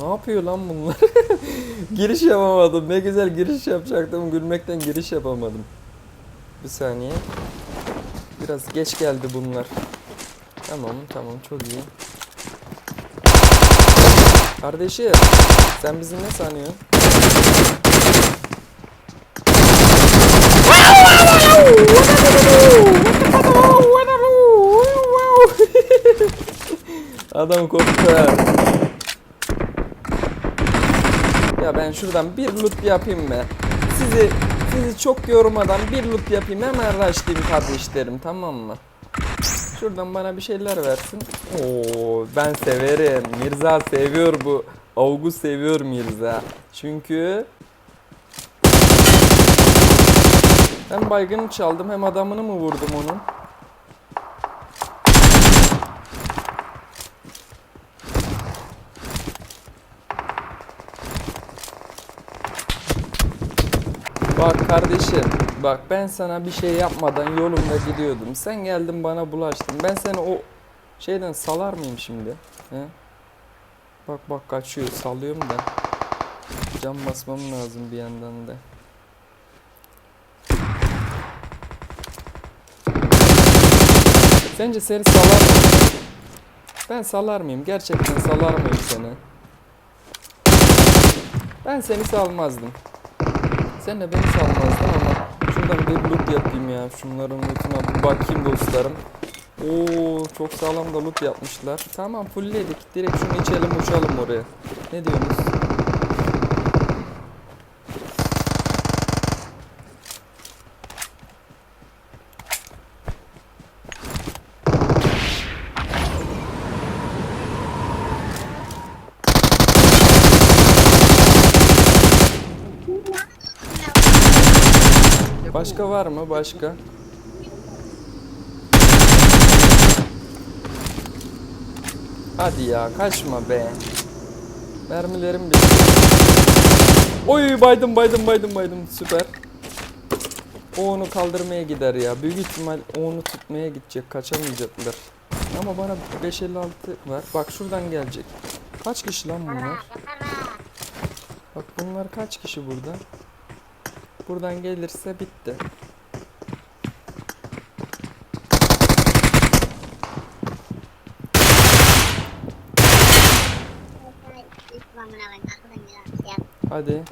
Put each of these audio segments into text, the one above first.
Ne yapıyor lan bunlar? giriş yapamadım. Ne güzel giriş yapacaktım. Gülmekten giriş yapamadım. Bir saniye. Biraz geç geldi bunlar. Tamam tamam çok iyi. Kardeşim sen bizi ne sanıyorsun? Adam korktu. ha. Ya ben şuradan bir loot yapayım mı? Sizi sizi çok yormadan bir loot yapayım hemen rushlayayım kardeşlerim tamam mı? Şuradan bana bir şeyler versin. Oo ben severim. Mirza seviyor bu. Avgu seviyor Mirza. Çünkü hem baygını çaldım hem adamını mı vurdum onun? Bak kardeşim, bak ben sana bir şey yapmadan yolumda gidiyordum. Sen geldin bana bulaştın. Ben seni o şeyden salar mıyım şimdi? He? Bak bak kaçıyor, salıyorum da. Cam basmam lazım bir yandan da. Sence seni salar mıyım? Ben salar mıyım? Gerçekten salar mıyım seni? Ben seni salmazdım. Sen de beni salmazdın ama şuradan bir loot yapayım ya. Şunların lootuna bir bakayım dostlarım. Oo çok sağlam da loot yapmışlar. Tamam fullledik. Direkt şunu içelim uçalım oraya. Ne diyorsunuz? Başka var mı? Başka? Hadi ya kaçma be. Mermilerim bitti. Oy baydım baydım baydım baydım süper. O onu kaldırmaya gider ya. Büyük ihtimal onu tutmaya gidecek. Kaçamayacaklar. Ama bana 556 var. Bak şuradan gelecek. Kaç kişi lan bunlar? Bak bunlar kaç kişi burada? Buradan gelirse bitti. Hadi.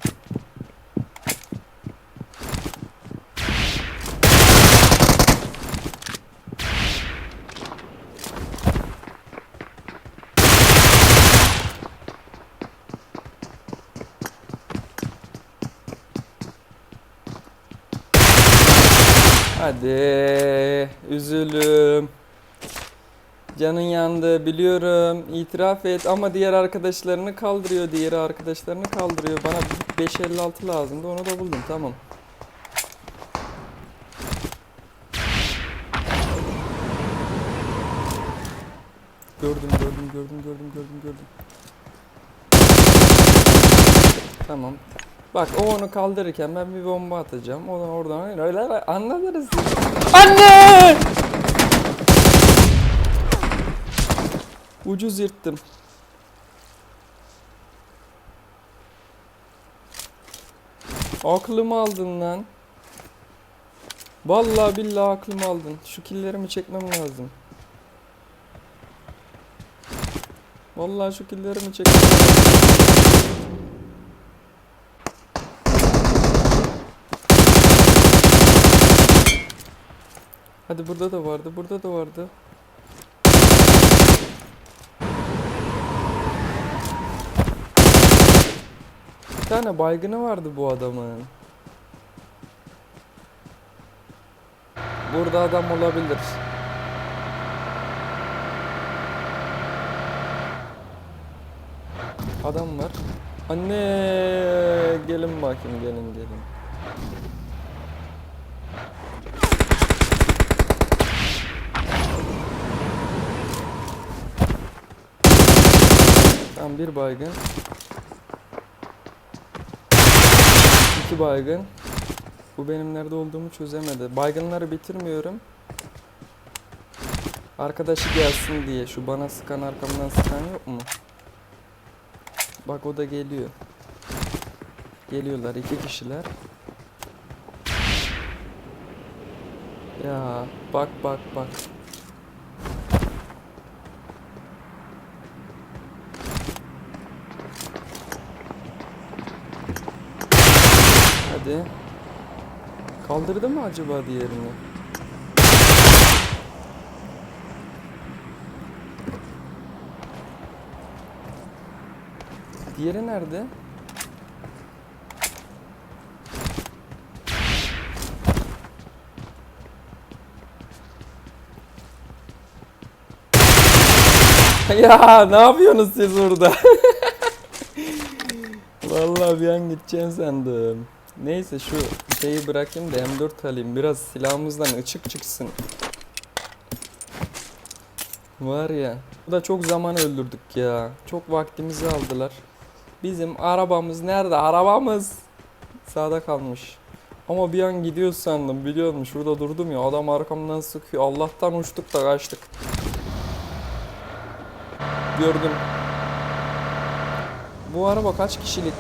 Hadi. Üzülüm. Canın yandı biliyorum. İtiraf et ama diğer arkadaşlarını kaldırıyor. Diğer arkadaşlarını kaldırıyor. Bana 556 lazımdı. Onu da buldum. Tamam. Gördüm, gördüm, gördüm, gördüm, gördüm, gördüm. Tamam. Bak o onu kaldırırken ben bir bomba atacağım. O da oradan öyle anladınız. Anne! Ucuz yırttım. Aklımı aldın lan. Vallahi billahi aklımı aldın. Şu killerimi çekmem lazım. Vallahi şu killerimi çekmem lazım. Hadi burada da vardı, burada da vardı. Bir tane baygını vardı bu adamın. Burada adam olabilir. Adam var. Anne gelin bakayım gelin gelin. Tamam bir baygın. İki baygın. Bu benim nerede olduğumu çözemedi. Baygınları bitirmiyorum. Arkadaşı gelsin diye. Şu bana sıkan arkamdan sıkan yok mu? Bak o da geliyor. Geliyorlar iki kişiler. Ya bak bak bak. Hadi. Kaldırdı mı acaba diğerini? Diğeri nerede? ya ne yapıyorsunuz siz burada? Vallahi bir an gideceğim sandım. Neyse şu şeyi bırakayım da M4 alayım. Biraz silahımızdan ışık çıksın. Var ya. Bu da çok zaman öldürdük ya. Çok vaktimizi aldılar. Bizim arabamız nerede? Arabamız sağda kalmış. Ama bir an gidiyor sandım biliyor musun? Şurada durdum ya adam arkamdan sıkıyor. Allah'tan uçtuk da kaçtık. Gördüm. Bu araba kaç kişilik?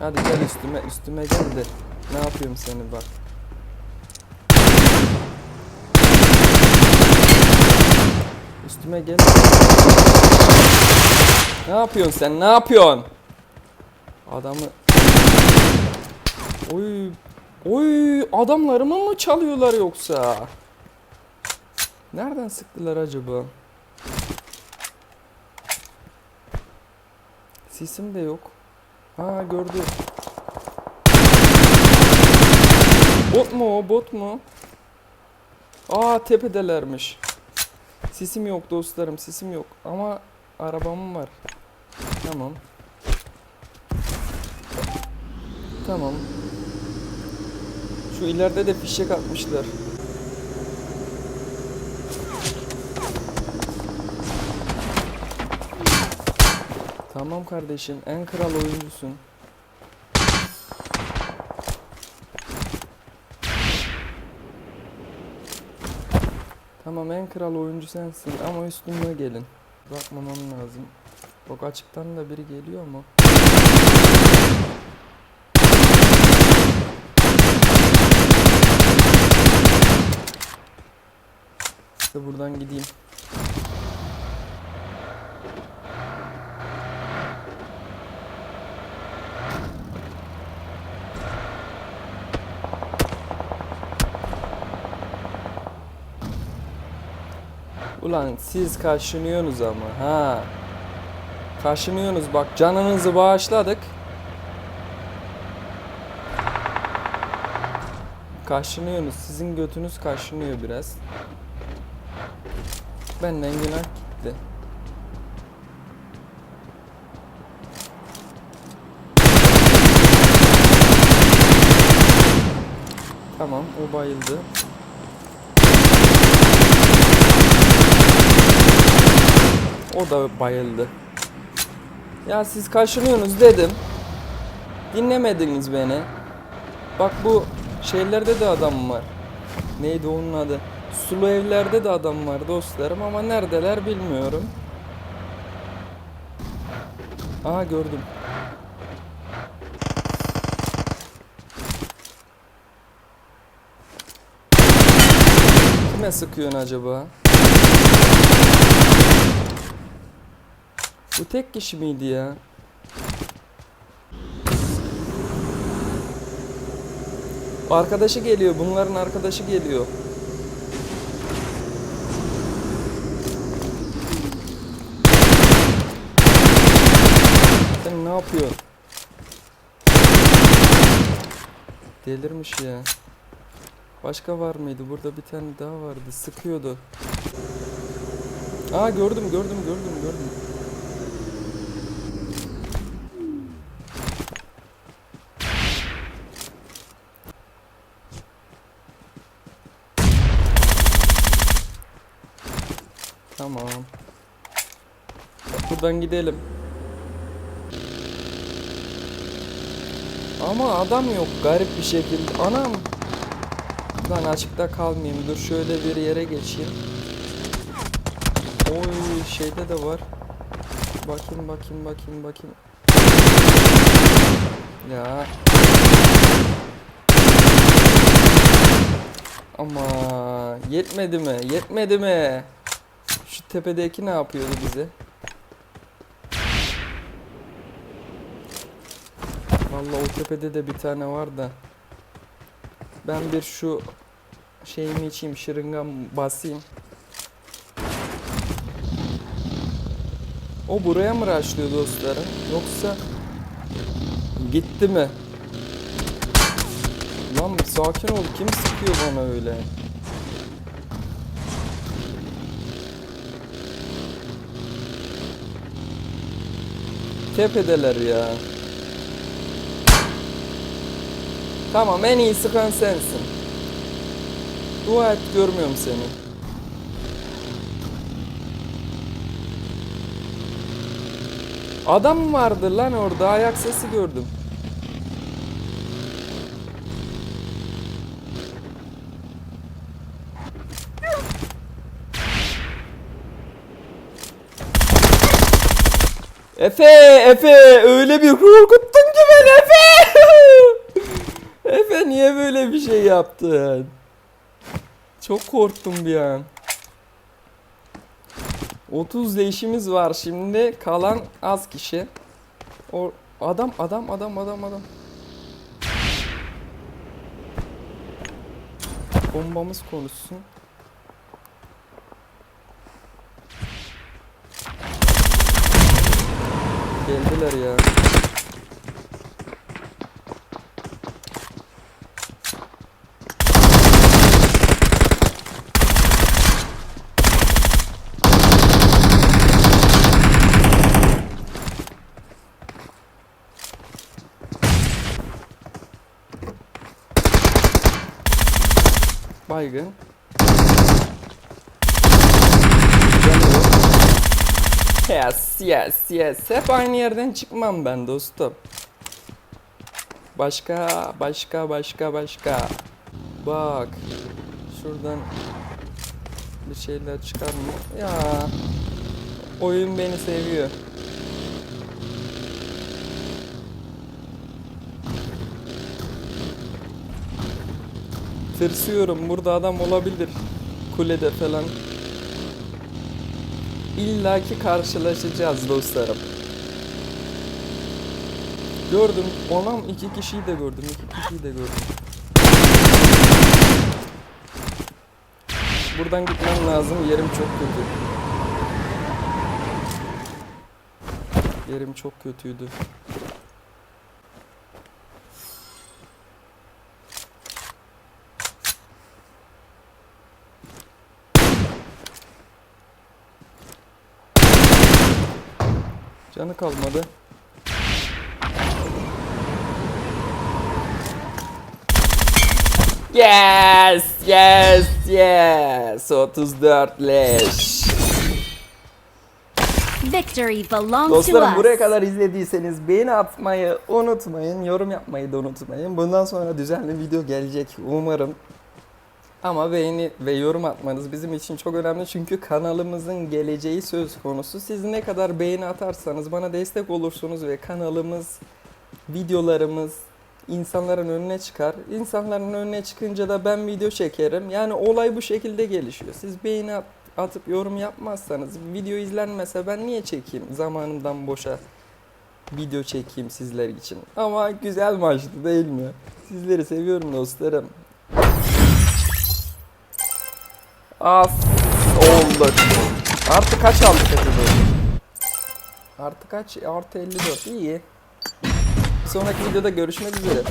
Hadi gel üstüme üstüme gel de ne yapıyorum seni bak. Üstüme gel. Ne yapıyorsun sen? Ne yapıyorsun? Adamı Oy Oy adamlarımı mı çalıyorlar yoksa? Nereden sıktılar acaba? Sesim de yok. Ha gördü. Bot mu o bot mu? Aa tepedelermiş. Sesim yok dostlarım sesim yok ama arabam var. Tamam. Tamam. Şu ileride de fişek atmışlar. Tamam kardeşim en kral oyuncusun. Tamam en kral oyuncu sensin ama üstüme gelin. Bakmamam lazım. Bak açıktan da biri geliyor mu? İşte buradan gideyim. Ulan siz kaşınıyorsunuz ama ha. Kaşınıyorsunuz bak canınızı bağışladık. Kaşınıyorsunuz. Sizin götünüz kaşınıyor biraz. Benden günah gitti. Tamam o bayıldı. O da bayıldı. Ya siz kaşınıyorsunuz dedim. Dinlemediniz beni. Bak bu şeylerde de adam var. Neydi onun adı? Sulu evlerde de adam var dostlarım ama neredeler bilmiyorum. Aha gördüm. Kime sıkıyorsun acaba? Bu tek kişi miydi ya? Arkadaşı geliyor. Bunların arkadaşı geliyor. Sen ne yapıyorsun? Delirmiş ya. Başka var mıydı? Burada bir tane daha vardı. Sıkıyordu. Aa gördüm gördüm gördüm gördüm. Tamam. Buradan gidelim. Ama adam yok garip bir şekilde. Anam. Buradan açıkta kalmayayım. Dur şöyle bir yere geçeyim. Oy şeyde de var. Bakayım bakayım bakayım bakayım. Ya. Ama yetmedi mi? Yetmedi mi? Şu tepedeki ne yapıyordu bize? Vallahi o tepede de bir tane var da. Ben bir şu şeyimi içeyim, şırıngam basayım. O buraya mı raşlıyor dostlarım? Yoksa gitti mi? Lan sakin ol. Kim sıkıyor bana öyle? Tepedeler ya. Tamam en iyi sıkan sensin. Dua et görmüyorum seni. Adam vardı lan orada? Ayak sesi gördüm. Efe, Efe öyle bir korkuttun ki beni Efe. Efe niye böyle bir şey yaptın? Çok korktum bir an. 30 değişimiz var şimdi. Kalan az kişi. O adam adam adam adam adam. Bombamız konuşsun. Geldiler ya. Baygın. Yes, yes, yes. Hep aynı yerden çıkmam ben dostum. Başka, başka, başka, başka. Bak. Şuradan bir şeyler çıkar mı? Ya. Oyun beni seviyor. Tırsıyorum. Burada adam olabilir. Kulede falan. İlla ki karşılaşacağız dostlarım. Gördüm. Onam iki kişiyi de gördüm. iki kişiyi de gördüm. Buradan gitmem lazım. Yerim çok kötü. Yerim çok kötüydü. Canı kalmadı. Yes, yes, yes. 34 leş. Victory belongs to Dostlarım buraya kadar izlediyseniz beğeni atmayı unutmayın. Yorum yapmayı da unutmayın. Bundan sonra düzenli video gelecek umarım. Ama beğeni ve yorum atmanız bizim için çok önemli çünkü kanalımızın geleceği söz konusu. Siz ne kadar beğeni atarsanız bana destek olursunuz ve kanalımız, videolarımız insanların önüne çıkar. İnsanların önüne çıkınca da ben video çekerim. Yani olay bu şekilde gelişiyor. Siz beğeni at- atıp yorum yapmazsanız video izlenmese ben niye çekeyim zamanımdan boşa video çekeyim sizler için. Ama güzel maçtı değil mi? Sizleri seviyorum dostlarım. As olduk. Artı kaç aldık acaba? Artı kaç? Artı 54. İyi. Bir sonraki videoda görüşmek üzere.